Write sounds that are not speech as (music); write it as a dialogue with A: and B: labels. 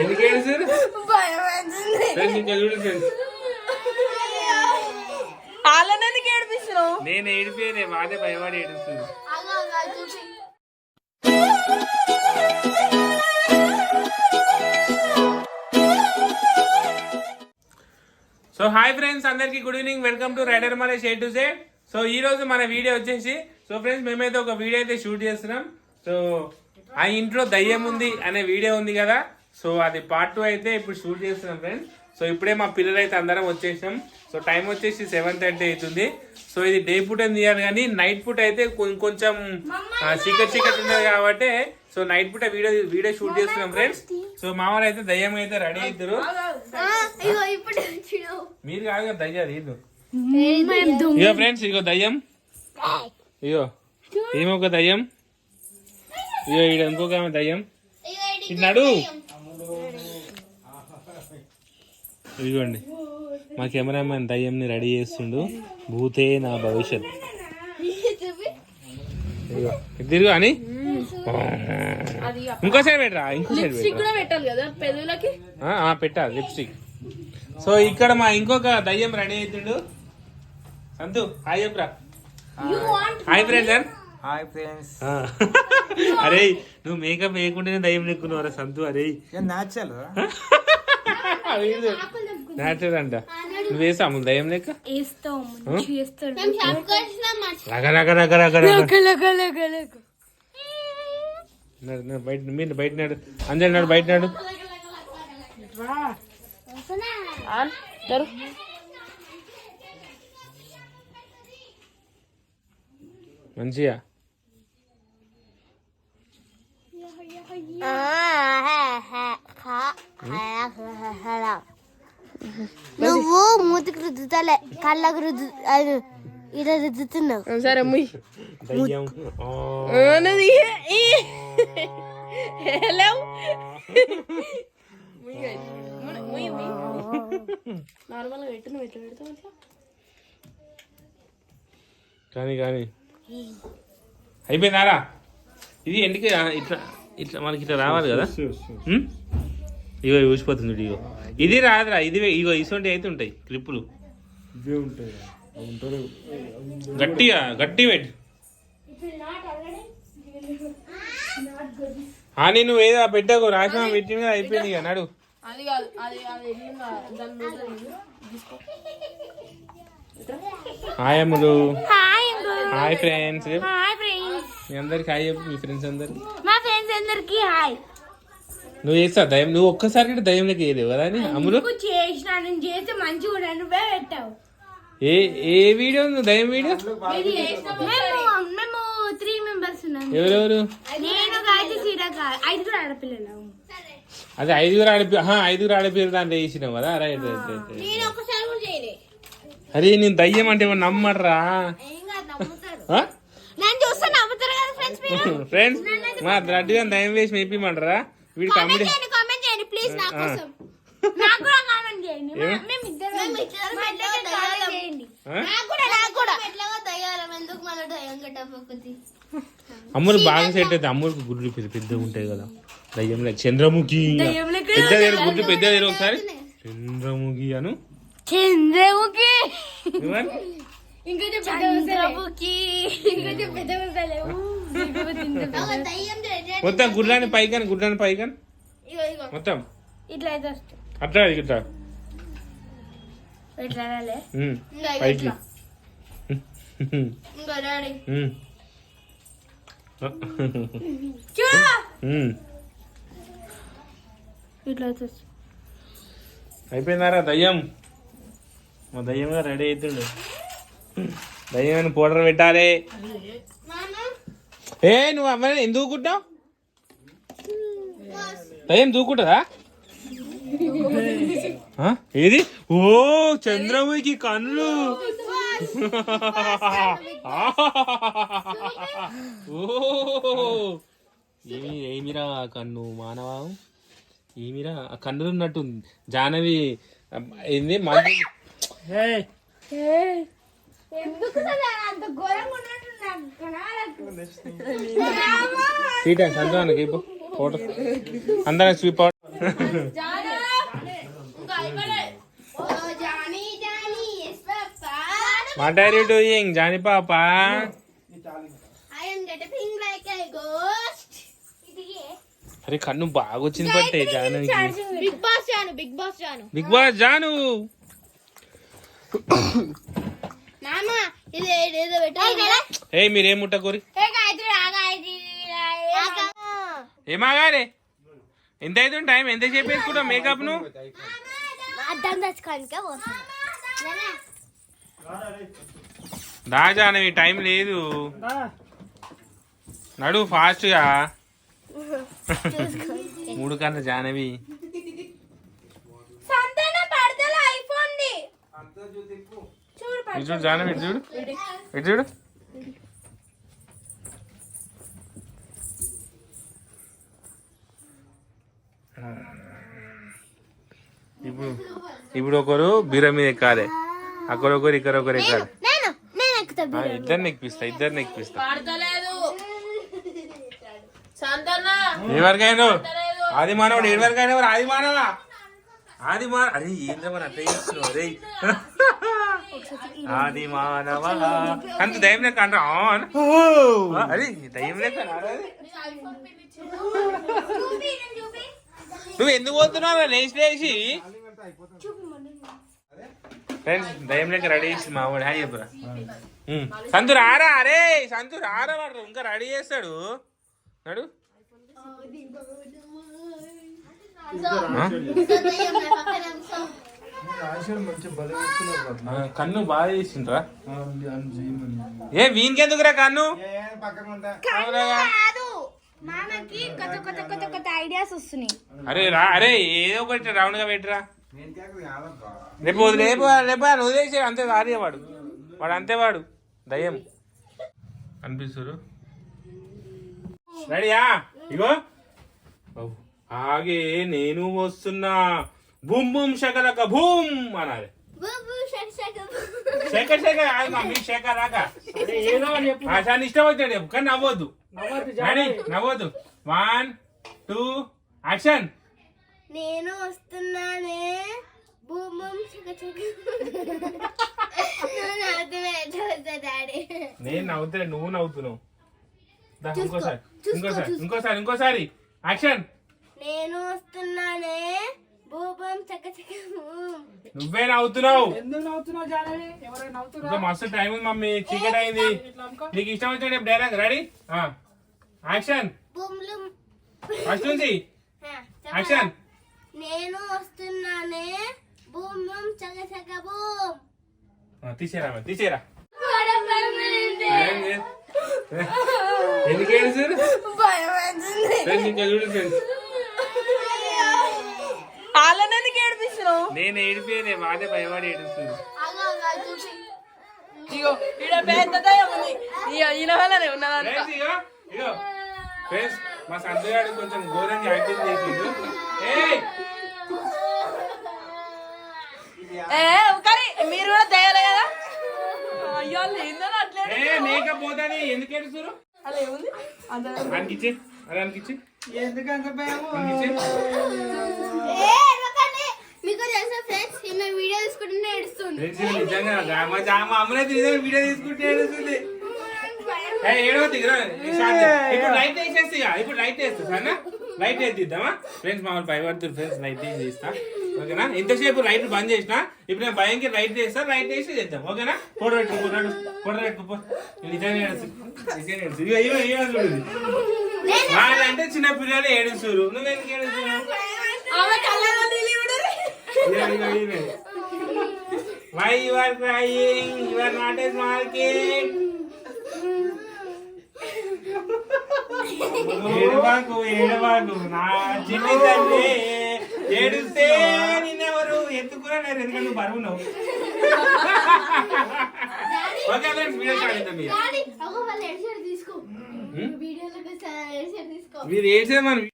A: ఎందుకు ఏడుస్తారు ఫ్రెండ్స్ ఇంకా చూడు ఫ్రెండ్స్.
B: వాళ్ళని ఎందుకు ఏడిపిస్తున్నావు?
A: నేను ఏడిపోయానే వాడే భయపడి ఏడుస్తుంది. సో హాయ్ ఫ్రెండ్స్ అందరికి good evening welcome to rider Malesh A to Z so ఈ రోజు మన వీడియో వచ్చేసి సో ఫ్రెండ్స్ మేమైతే ఒక వీడియో అయితే షూట్ చేస్తున్నాం. సో ఆ ఇంట్లో దయ్యం ఉంది అనే వీడియో ఉంది కదా. సో అది పార్ట్ టూ అయితే ఇప్పుడు షూట్ చేస్తున్నాం ఫ్రెండ్స్ సో ఇప్పుడే మా పిల్లలు అయితే అందరం వచ్చేసాం. సో టైం వచ్చేసి సెవెన్ థర్టీ అవుతుంది. సో ఇది డే పూట ఏం తీయాలి కానీ నైట్ పూట అయితే కొంచెం ఆ, చీకటి చీకటి ఉన్నది కాబట్టి సో నైట్ పూట వీడియో వీడియో షూట్ చేస్తున్నాం ఫ్రెండ్స్ సో మా వాళ్ళు అయితే దయ్యం అయితే రెడీ అవుతారు మీరు కాదు కదా దయ్యాలు ఇది ఇగో ఫ్రెండ్స్ ఇగో దయ్యం. ఇగో ఈమె ఒక దయ్యం. ఇగో ఈడ ఇంకొక ఆమె దయ్యం. ఇటు నడు ఇదిగోండి. మా కెమెరామెన్ దయ్యంని రెడీ చేస్తుండు. భూతే నా భవిష్యత్. తిరుగు అని. ఇంకో సైడ్ పెట్టరా? ఇంకో సైడ్
B: పెట్టాలి కదా పెదవులకి?
A: ఆ, ఆ, పెట్టాలి లిప్స్టిక్. సో ఇక్కడ మా ఇంకొక దయ్యం రెడీ అవుతుండు సంతు హాయ్ చెప్పరా. Hi friend
C: hi friends. (laughs)
A: అరే నువ్వు మేకప్ వేయకుండానే దయ్యం నెక్కున్నావు రా సంతు అరే.
C: న్యాచురల్
A: నాచురల్ అంట నువ్వు వేసా అమ్ములు దయ్యం లెక్క? బయట మీరు బయట నాడు. అంజలి నాడు బయట నాడు. మంచిగా?
D: నువ్వు మూతికి రుద్దుతలే కళ్ళకు రుద్దు ఇలా రుద్దుతున్నావు.
B: సరే ముయ్. లేవు నార్మల్గా పెట్టు నువ్వు ఎట్లా పెడతావు అట్లా?
A: కానీ కానీ. అయిపోయిందారా? ఇది ఎందుకు ఇట్లా ఇట్లా మనకి ఇట్లా రావాలి కదా? ఇగో ఇవి ఊసిపోతుంది ఇగో. ఇది రాదురా ఇది ఇగో ఇసొంటి అయితే ఉంటాయి క్లిప్పులు.
C: ఇవే ఉంటాయి ఉంటారు.
A: గట్టిగా గట్టి పెట్టు. నేను ఏదో పెట్టాకు రాసిన పెట్టింది కదా అయిపోయింది ఇక నడు.
B: అది కాదు అది అది దాని
A: hi Ammulu
D: hi
A: hi friends
D: hi friends
A: మీ అందరికి హాయ్ చెప్పు మీ ఫ్రెండ్స్ అందరికి.
D: మా ఫ్రెండ్స్ అందరికి హాయ్
A: నువ్వు చేస్తావు దయ్యం? నువ్వు ఒక్కసారి కూడా వేయలేవు కదా అని అమ్ములు
D: నువ్వు చేసిన నేను చేస్తే మంచిగా ఉన్నాను నువ్వే పెట్టావు.
A: ఏ ఏ వీడియో నువ్వు దయ్యం వీడియో
D: మేము మేము త్రీ మెంబర్స్ ఉన్నాం.
A: ఎవరెవరు?
D: నేను గాయత్రి సీర ఐదుగురు ఆడపిల్లలు.
A: అదే ఐదుగురు ఆడిపి ఐదుగురు ఆడిపోయారు దాంట్లో వేసినావు కదా. రైట్ రైట్ రైట్ అరే నేను దయ్యం అంటే నమ్మర్రా?
D: ఫ్రెండ్స్ మీరు? (laughs)
A: ఫ్రెండ్స్ మా లడ్డుగా దయ్యం వేసి మేపిమంటారా? వీడి
D: దయ్యాలం. గట్టపోతుంది
A: అమ్ములు బాగా సెట్ అయితే అమ్ములకు గుడ్లు పెద్ద పెద్దగా ఉంటాయి కదా. దయ్యం లెక్క చంద్రముఖి పెద్ద గుడ్లు పెద్ద ఒకసారి. చంద్రముఖి అను.
D: చంద్రముఖి? ఇంకా చంద్రముఖి. ఇంకా పెద్ద
A: మొత్తం గుడ్లాని పైకాని గుడ్లాని పైకాని?
D: ఇగో ఇగో
A: మొత్తం?
D: ఇట్లా అయితే
A: అట్లా ఇట్లా?
D: ఇట్లా
A: పైకి.
D: ఇట్లా.
A: అయిపోయిందారా దయ్యం? మా దయ్యంగా రెడీ అవుతుండు దయ్యం పౌడర్ పెట్టాలి. ఏ నువ్వు అమ్మాయి ఎందుకు దూకుంటావు దయ్యం దూకుంటుందా? ఏది? ఓ చంద్రముఖి కన్ను. ఓ. ఏమి ఏమిరా ఆ కన్ను మానవా? ఏమిరా? ఆ కన్నులు ఉన్నట్టు జానవి ఏంది? మంది
D: ఎందుకు అంత ఘోరంగా ఉన్నట్టు
A: ఫోటో అందరం sweep out
D: Johnny. Johnny
A: what are you doing Johnny papa.
D: I am getting like a ghost ఇది
A: అరే కన్ను బాగా వచ్చింది పట్టే Janaki.
B: Big boss Janu big boss Janu.
A: Big boss Janu
D: నాన్న ఇది ఏదో పెట్టాలి
A: ఏ మీరేం ముట్టకూరి?
D: ఏ గాయత్రి ఆ గాయత్రి
A: ఏమాగారే ఎంత అవుతుంది టైం? ఎంత సేపు వేసుకుంటావు
D: మేకప్ను
A: దా. జానవి టైం లేదు. నడు ఫాస్ట్గా మూడు కన్నా జానవి. ఇటు చూడు. ఇటు చూడు. ఇటు చూడు. ఇప్పుడు ఇప్పుడు ఒకరు బీర మీద ఎక్కాలి. అక్కడ ఒకరు ఇక్కడ ఒకరు ఎక్కాలి. ఇద్దరిని ఎక్కిపిస్తా ఇద్దరిని
B: సంతన
A: ఎవరికైనా? ఆది మానవుడు ఎవరికైనా? ఎవరు ఆది మానవా? ఆది మాన అరే ఏంద్ర మన అట్లా చేస్తున్నావు? అరే ఆది మానవ అంత దయ్యం లెక్క అంట అరే దయ్యం లెక్క? నువ్వు ఎందుకు పోతున్నావు లేచి లేచి. ఫ్రెండ్స్ దయ్యం లెక్క రెడీ చేసి మా వాడు హాయ్ చెప్పురా. సంతు రారా? అరే సంతు రారా వాడు. ఇంకా రెడీ చేస్తాడు. నడు. కన్ను బాగా చేసిండ్రా. ఏ వీనికెందుకురా కన్ను?
D: మామకి కొత్త కొత్త కొత్త కొత్త ఐడియాస్ వస్తున్నాయి
A: అరే రా అరే ఏదో ఒకటి రౌండ్గా పెట్టరా. రేపు రేపు రేపు ఆయన వదిలేసి అంతే సారీ వాడు. వాడు అంతే వాడు. దయ్యం. అనిపిస్తారు రెడీయా ఇగో. ఆగే నేను వస్తున్నా. బూమ్ బూమ్ శకలక భూమ్ అనాలి. శేఖర్ శేఖర్ అది మమ్మీ శేఖర్ రాక చాలా ఇష్టం వచ్చాడు చెప్పు. కానీ నవ్వద్దు. రెడీ నవ్వద్దు. One two action.
D: నేను వస్తున్నానే. బూమ్ బూమ్ షక నువ్వు నవ్వుతున్నా డాడీ.
A: నేను నవ్వుతున్నా నువ్వు నవ్వుతున్నావు. ఇంకోసారి ఇంకోసారి. ఇంకోసారి ఇంకోసారి. యాక్షన్.
D: నేను వస్తున్నానే. బూమ్ బూమ్ చక చక బూమ్
A: నువ్వే నవ్వుతున్నావు.
E: ఎందుకు నవ్వుతున్నావు జానవి? ఎవరైనా నవ్వుతున్నా
A: ఇంకా మస్తు టైం ఉంది మమ్మీ. చీకటి అయింది. నీకు ఇష్టం వచ్చిన డైలాగ్ రెడీ యాక్షన్
D: బూమ్లు
A: ఫస్ట్ నుంచి.
D: ఆ, చెప్పరా?
A: యాక్షన్
D: నేను వస్తున్నానే. చక బూమ్
A: తీసేరా మరి, తీసేరా. ఎందుకు ఫ్రెండ్స్ ఇంకా చూడు ఫ్రెండ్స్
B: వాళ్ళని ఎందుకు ఏడిపిస్తున్నావు
A: నేను ఏడిపోయానే వాడే భయపడి ఏడుస్తుంది.
B: ఇగో ఈడ పెద్ద దయ్యం ఉంది. ఇగో ఈయన వల్లనే ఉన్నదంతా
A: ఫ్రెండ్స్ ఇగో? ఇగో. ఫ్రెండ్స్ మా సంతగాడు కొంచెం ఘోరంగా యాక్టింగ్ చేసిండు.
B: ఏ మీరు కూడా దయ్యాలే కదా? అయ్యో వాళ్ళు ఏందని అట్లే
A: ఏ మేకప్ పోతాని ఎందుకు ఏడుస్తారు
B: అలా ఏముంది? అంత
A: అనికిచ్చే అదే అనికిచ్చే.
E: ఎందుకంత భయం
A: అనికిచ్చే.
D: వీడియో తీసుకుంటుంటే ఏడుస్తుంది.
A: నిజంగా మా నిజంగా వీడియో తీసుకుంటే ఏడుస్తుంది. ఏ ఏడవద్దు. ఇప్పుడు లైట్ వేసేసి. ఇప్పుడు లైట్ వేస్తా సరేనా? లైట్ వేద్దామా ఫ్రెండ్స్ మామూలు భయపడుతుంది ఫ్రెండ్స్ లైట్ వేసి చేస్తా ఓకేనా? ఎంతసేపు లైట్ బంద్ చేసిన. ఇప్పుడు నేను భయంకి లైట్ చేస్తా లైట్ వేసి చేద్దాం. ఓకేనా? ఫోటో పెట్టుకో ఫోటో పెట్టుకో నిజంగా ఏడుస్తుంది. వాళ్ళంటే చిన్న పిల్లలు ఏడుస్తారు నువ్వు ఎందుకు ఏడుస్తున్నావు
B: ఆమె కళ్ళలో నీళ్ళు ఇవ్వడు.
A: ఇగో, ఇగో, ఇగో. Why you are crying? You are not a small kid. ఏడవాకు ఏడవాకు నా చిన్ని తల్లి ఏడుస్తే నిన్నెవరు ఎత్తుకురా నేను ఎందుకంటే నువ్వు ఓకే ఫ్రెండ్స్ వీడియో స్టార్ట్
D: మీరు
A: మీరు ఏడ్చే మనం